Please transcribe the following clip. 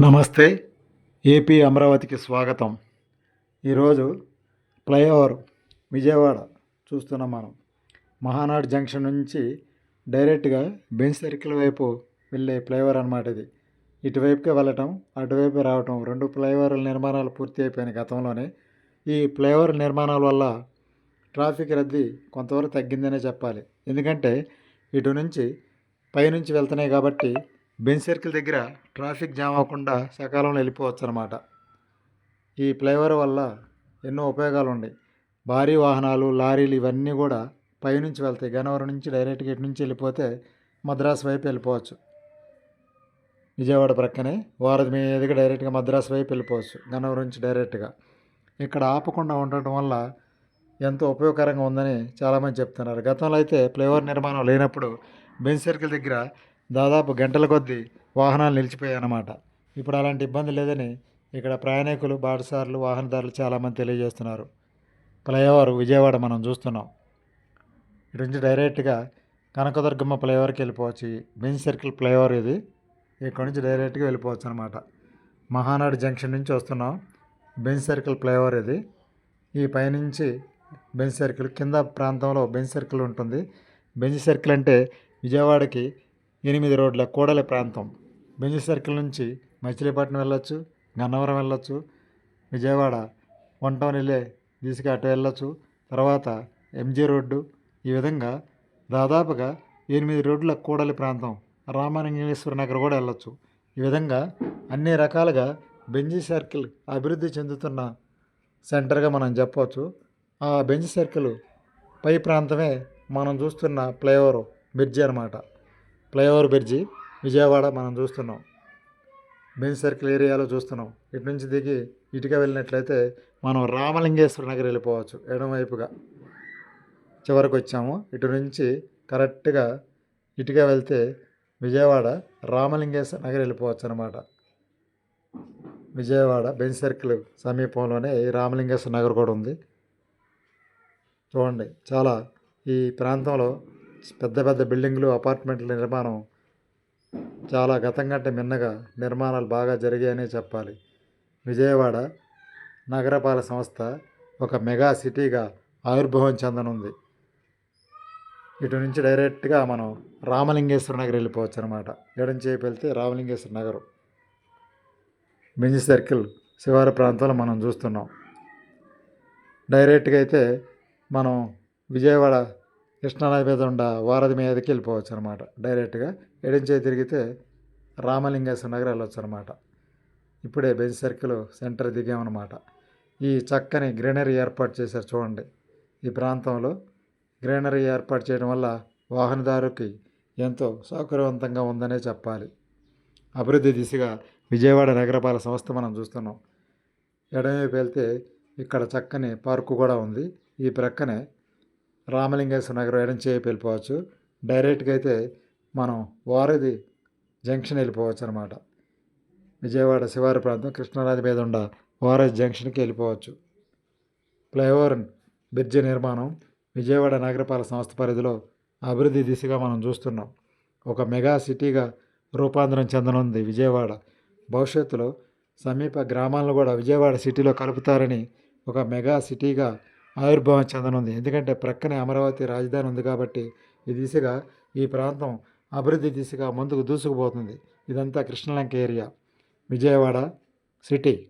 నమస్తే ఏపీ అమరావతికి స్వాగతం. ఈరోజు ఫ్లైఓవర్ విజయవాడ చూస్తున్నాం మనం. మహానాడు జంక్షన్ నుంచి డైరెక్ట్గా బెంచ్ సర్కిల్ వైపు వెళ్ళే ఫ్లైఓవర్ అనమాట ఇది. ఇటువైపుకే వెళ్ళటం అటువైపు రావటం రెండు ఫ్లైఓవర్ల నిర్మాణాలు పూర్తి అయిపోయినాయి గతంలోనే. ఈ ఫ్లైఓవర్ నిర్మాణాల వల్ల ట్రాఫిక్ రద్దీ కొంతవరకు తగ్గిందనే చెప్పాలి. ఎందుకంటే ఇటు నుంచి పైనుంచి వెళ్తున్నాయి కాబట్టి బెంచ్ సర్కిల్ దగ్గర ట్రాఫిక్ జామ్ అవ్వకుండా సకాలంలో వెళ్ళిపోవచ్చు అనమాట ఈ ఫ్లైఓవర్ వల్ల ఎన్నో ఉపయోగాలు ఉన్నాయి భారీ వాహనాలు లారీలు ఇవన్నీ కూడా పైనుంచి వెళ్తాయి. గన్నవరం నుంచి డైరెక్ట్గా ఇటు నుంచి వెళ్ళిపోతే మద్రాసు వైపు వెళ్ళిపోవచ్చు. విజయవాడ ప్రక్కనే వారధి మీదుగా డైరెక్ట్గా మద్రాసు వైపు వెళ్ళిపోవచ్చు. గన్నవరం నుంచి డైరెక్ట్గా. ఇక్కడ ఆపకుండా ఉండటం వల్ల ఎంతో ఉపయోగకరంగా ఉందని చాలామంది చెప్తున్నారు. గతంలో అయితే ఫ్లైఓవర్ నిర్మాణం లేనప్పుడు బెంచ్ సర్కిల్ దగ్గర దాదాపు గంటల కొద్దీ వాహనాలు నిలిచిపోయాయన్నమాట ఇప్పుడు అలాంటి ఇబ్బంది లేదని ఇక్కడ ప్రయాణికులు బాటసారులు వాహనదారులు చాలామంది తెలియజేస్తున్నారు. ఫ్లైఓవర్ విజయవాడ మనం చూస్తున్నాం. ఇటు నుంచి డైరెక్ట్గా కనకదుర్గమ్మ ఫ్లైఓవర్కి వెళ్ళిపోవచ్చు. బెంజ్ బెంచ్ సర్కిల్ ఫ్లైఓవర్ ఇది. ఇక్కడ నుంచి డైరెక్ట్గా వెళ్ళిపోవచ్చు అనమాట మహానాడు జంక్షన్ నుంచి వస్తున్నాం. బెంచ్ సర్కిల్ ఫ్లైఓవర్ ఇది. ఈ పైనుంచి బెంచ్ సర్కిల్ కింద ప్రాంతంలో బెంచ్ సర్కిల్ ఉంటుంది. బెంచ్ సర్కిల్ అంటే విజయవాడకి ఎనిమిది రోడ్ల కూడలి ప్రాంతం. బెంజ్ సర్కిల్ నుంచి మచిలీపట్నం వెళ్ళొచ్చు గన్నవరం వెళ్ళొచ్చు విజయవాడ వన్ టౌన్ వెళ్ళే దిశగా అటు వెళ్ళొచ్చు. తర్వాత ఎంజీ రోడ్డు. ఈ విధంగా దాదాపుగా ఎనిమిది రోడ్ల కూడలి ప్రాంతం. రామలింగేశ్వర నగర్ కూడా వెళ్ళొచ్చు. ఈ విధంగా అన్ని రకాలుగా బెంజీ సర్కిల్ అభివృద్ధి చెందుతున్న సెంటర్గా మనం చెప్పవచ్చు ఆ బెంచ్ సర్కిల్ పై ప్రాంతమే మనం చూస్తున్న ఫ్లైఓవర్ బ్రిడ్జి అనమాట ఫ్లైఓవర్ బ్రిడ్జి విజయవాడ మనం చూస్తున్నాం. బెంచ్ సర్కిల్ ఏరియాలో చూస్తున్నాం. ఇటు నుంచి దిగి ఇటుక వెళ్ళినట్లయితే మనం రామలింగేశ్వర నగర్ వెళ్ళిపోవచ్చు ఎడమవైపుగా చివరికి వచ్చాము. ఇటు నుంచి కరెక్ట్గా ఇటుక వెళ్తే విజయవాడ రామలింగేశ్వర నగర్ వెళ్ళిపోవచ్చు అనమాట విజయవాడ బెంచ్ సర్కిల్ సమీపంలోనే ఈ రామలింగేశ్వర నగర్ కూడా ఉంది. చూడండి చాలా ఈ ప్రాంతంలో పెద్ద పెద్ద బిల్డింగ్లు అపార్ట్మెంట్ల నిర్మాణం చాలా గతం కంటే మిన్నగా నిర్మాణాలు బాగా జరిగాయనే చెప్పాలి. విజయవాడ నగరపాలక సంస్థ ఒక మెగా సిటీగా ఆవిర్భావం చెందనుంది. ఇటు నుంచి డైరెక్ట్గా మనం రామలింగేశ్వర నగర్ వెళ్ళిపోవచ్చు అనమాట ఎడం వెళ్తే రామలింగేశ్వర నగరం. బెంజ్ సర్కిల్ శివారు ప్రాంతంలో మనం చూస్తున్నాం. డైరెక్ట్గా అయితే మనం విజయవాడ కృష్ణానది మీద ఉండ వారధి మీదకి వెళ్ళిపోవచ్చు అనమాట డైరెక్ట్గా ఎడించే తిరిగితే రామలింగేశ్వర నగర్ వెళ్ళొచ్చు అనమాట ఇప్పుడే బెంచ్ సర్కిల్ సెంటర్ దిగామన్నమాట ఈ చక్కని గ్రీనరీ ఏర్పాటు చేశారు చూడండి. ఈ ప్రాంతంలో గ్రీనరీ ఏర్పాటు చేయడం వల్ల వాహనదారుకి ఎంతో సౌకర్యవంతంగా ఉందనే చెప్పాలి. అభివృద్ధి దిశగా విజయవాడ నగరపాలక సంస్థ మనం చూస్తున్నాం. ఎడమవైపు వెళ్తే ఇక్కడ చక్కని పార్కు కూడా ఉంది. ఈ ప్రక్కనే రామలింగేశ్వర నగరం ఎడం చేయి వెళ్ళిపోవచ్చు. డైరెక్ట్గా అయితే మనం వారధి జంక్షన్ వెళ్ళిపోవచ్చు అనమాట విజయవాడ శివారి ప్రాంతం కృష్ణానది మీద ఉన్న వారధి జంక్షన్కి వెళ్ళిపోవచ్చు. ఫ్లైఓవర్ బ్రిడ్జి నిర్మాణం విజయవాడ నగరపాలక సంస్థ పరిధిలో అభివృద్ధి దిశగా మనం చూస్తున్నాం. ఒక మెగా సిటీగా రూపాంతరం చెందనుంది విజయవాడ. భవిష్యత్తులో సమీప గ్రామాలను కూడా విజయవాడ సిటీలో కలుపుతారని ఒక మెగా సిటీగా ఆవిర్భావం చెందనుంది. ఎందుకంటే ప్రక్కనే అమరావతి రాజధాని ఉంది కాబట్టి ఈ దిశగా ఈ ప్రాంతం అభివృద్ధి దిశగా ముందుకు దూసుకుపోతుంది. ఇదంతా కృష్ణలంక ఏరియా. విజయవాడ సిటీ.